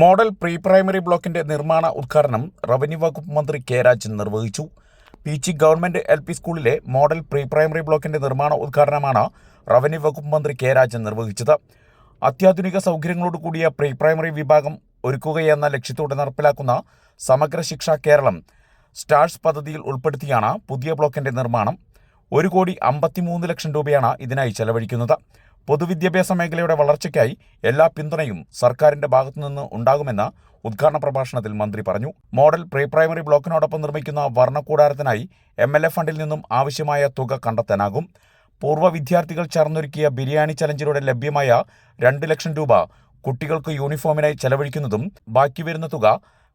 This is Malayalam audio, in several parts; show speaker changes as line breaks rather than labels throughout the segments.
മോഡൽ പ്രീ പ്രൈമറി ബ്ലോക്കിന്റെ നിർമ്മാണ ഉദ്ഘാടനം റവന്യൂ വകുപ്പ് മന്ത്രി കെ രാജൻ നിർവഹിച്ചു. പീച്ചി ഗവൺമെന്റ് എൽ പി സ്കൂളിലെ മോഡൽ പ്രീ പ്രൈമറി ബ്ലോക്കിന്റെ നിർമ്മാണ ഉദ്ഘാടനമാണ് റവന്യൂ വകുപ്പ് മന്ത്രി കെ രാജൻ നിർവഹിച്ചത്. അത്യാധുനിക സൗകര്യങ്ങളോട് കൂടിയ പ്രീ പ്രൈമറി വിഭാഗം ഒരുക്കുകയെന്ന ലക്ഷ്യത്തോടെ നടപ്പിലാക്കുന്ന സമഗ്ര ശിക്ഷ കേരളം സ്റ്റാർസ് പദ്ധതിയിൽ ഉൾപ്പെടുത്തിയാണ് പുതിയ ബ്ലോക്കിന്റെ നിർമ്മാണം. ഒരു കോടി അമ്പത്തിമൂന്ന് ലക്ഷം രൂപയാണ് ഇതിനായി ചെലവഴിക്കുന്നത്. പൊതുവിദ്യാഭ്യാസ മേഖലയുടെ വളർച്ചയ്ക്കായി എല്ലാ പിന്തുണയും സർക്കാരിന്റെ ഭാഗത്തുനിന്ന് ഉണ്ടാകുമെന്ന് ഉദ്ഘാടന പ്രഭാഷണത്തിൽ മന്ത്രി പറഞ്ഞു. മോഡൽ പ്രീ പ്രൈമറി ബ്ലോക്കിനോടൊപ്പം നിർമ്മിക്കുന്ന വർണക്കൂടാരത്തിനായി എം എൽ എ ഫണ്ടിൽ നിന്നും ആവശ്യമായ തുക കണ്ടെത്താനാകും. പൂർവ വിദ്യാർത്ഥികൾ ചേർന്നൊരുക്കിയ ബിരിയാണി ചലഞ്ചിലൂടെ ലഭ്യമായ രണ്ട് ലക്ഷം രൂപ കുട്ടികൾക്ക് യൂണിഫോമിനായി ചെലവഴിക്കുന്നതും ബാക്കി വരുന്ന തുക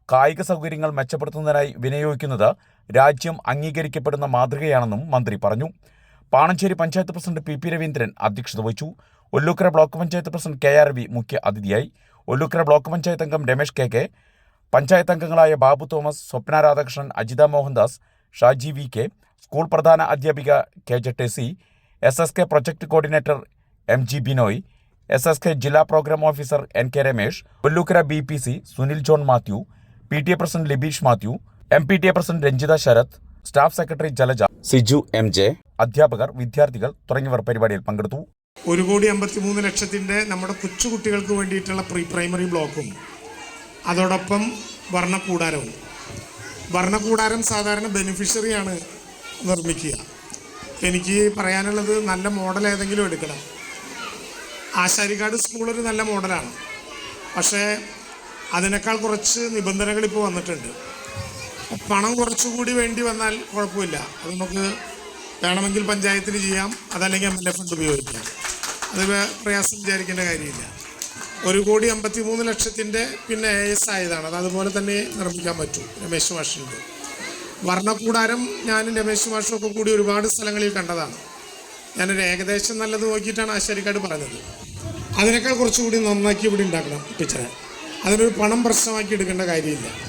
കായിക സൗകര്യങ്ങൾ മെച്ചപ്പെടുത്തുന്നതിനായി വിനിയോഗിക്കുന്നത് രാജ്യം അംഗീകരിക്കപ്പെടുന്ന മാതൃകയാണെന്നും മന്ത്രി പറഞ്ഞു. Panancheri panchayat president P P Raveendran അധ്യക്ഷത വഹിച്ചു. Ollukkara block panchayat president K R V മുഖ്യ അതിഥിയായി. ഒല്ലൂക്കര ബ്ലോക്ക് പഞ്ചായത്ത് അംഗം രമേശ് കെ കെ. പഞ്ചായത്ത് അംഗങ്ങളായ Babu Thomas Swapna Radhakrishnan Ajitha Mohandas Shaji V K. School പ്രധാന അധ്യാപിക K J Tessy S S K project coordinator M G Binoy S S K ജില്ലാ programme officer N K Ramesh Ollukkara B P C Sunil John Mathew P T A president Libeesh Mathew M P T A president Ranjitha Sarath staff secretary Jalaja Siju M J. അധ്യാപകർ വിദ്യാർത്ഥികൾ തുടങ്ങിയവർ പരിപാടിയിൽ പങ്കെടുത്തു.
ഒരു കോടി അമ്പത്തി മൂന്ന് ലക്ഷത്തിന്റെ നമ്മുടെ കൊച്ചുകുട്ടികൾക്ക് വേണ്ടിയിട്ടുള്ള പ്രീ പ്രൈമറി ബ്ലോക്കും അതോടൊപ്പം വർണക്കൂടാരവും. വർണക്കൂടാരം സാധാരണ ബെനിഫിഷ്യറിയാണ് നിർമ്മിക്കുക. എനിക്ക് പറയാനുള്ളത് നല്ല മോഡൽ ഏതെങ്കിലും എടുക്കണം. ആശാരിക്കാട് സ്കൂൾ ഒരു നല്ല മോഡലാണ് പക്ഷേ അതിനേക്കാൾ കുറച്ച് നിബന്ധനകൾ ഇപ്പോൾ വന്നിട്ടുണ്ട്. പണം കുറച്ചുകൂടി വേണ്ടി വന്നാൽ കുഴപ്പമില്ല. അത് നമുക്ക് വേണമെങ്കിൽ പഞ്ചായത്തിന് ചെയ്യാം. അതല്ലെങ്കിൽ എം എൽ എ ഫണ്ട് ഉപയോഗിക്കാം. അത് പ്രയാസം വിചാരിക്കേണ്ട കാര്യമില്ല. ഒരു കോടി അമ്പത്തി മൂന്ന് ലക്ഷത്തിന്റെ പിന്നെ എ എസ് ആയതാണ്. അത് അതുപോലെ തന്നെ നിർമ്മിക്കാൻ പറ്റും. രമേശ് മാഷിന്റെ. വർണക്കൂടാരം ഞാനും രമേശ് മാഷും കൂടി ഒരുപാട് സ്ഥലങ്ങളിൽ കണ്ടതാണ്. ഞാനൊരു ഏകദേശം നല്ലത് നോക്കിയിട്ടാണ് ആശാരിക്കാട് പറഞ്ഞത്. അതിനേക്കാൾ കുറച്ചുകൂടി നന്നാക്കി ഇവിടെ ഉണ്ടാക്കണം ടീച്ചറെ. അതിനൊരു പണം പ്രശ്നമാക്കി എടുക്കേണ്ട കാര്യമില്ല.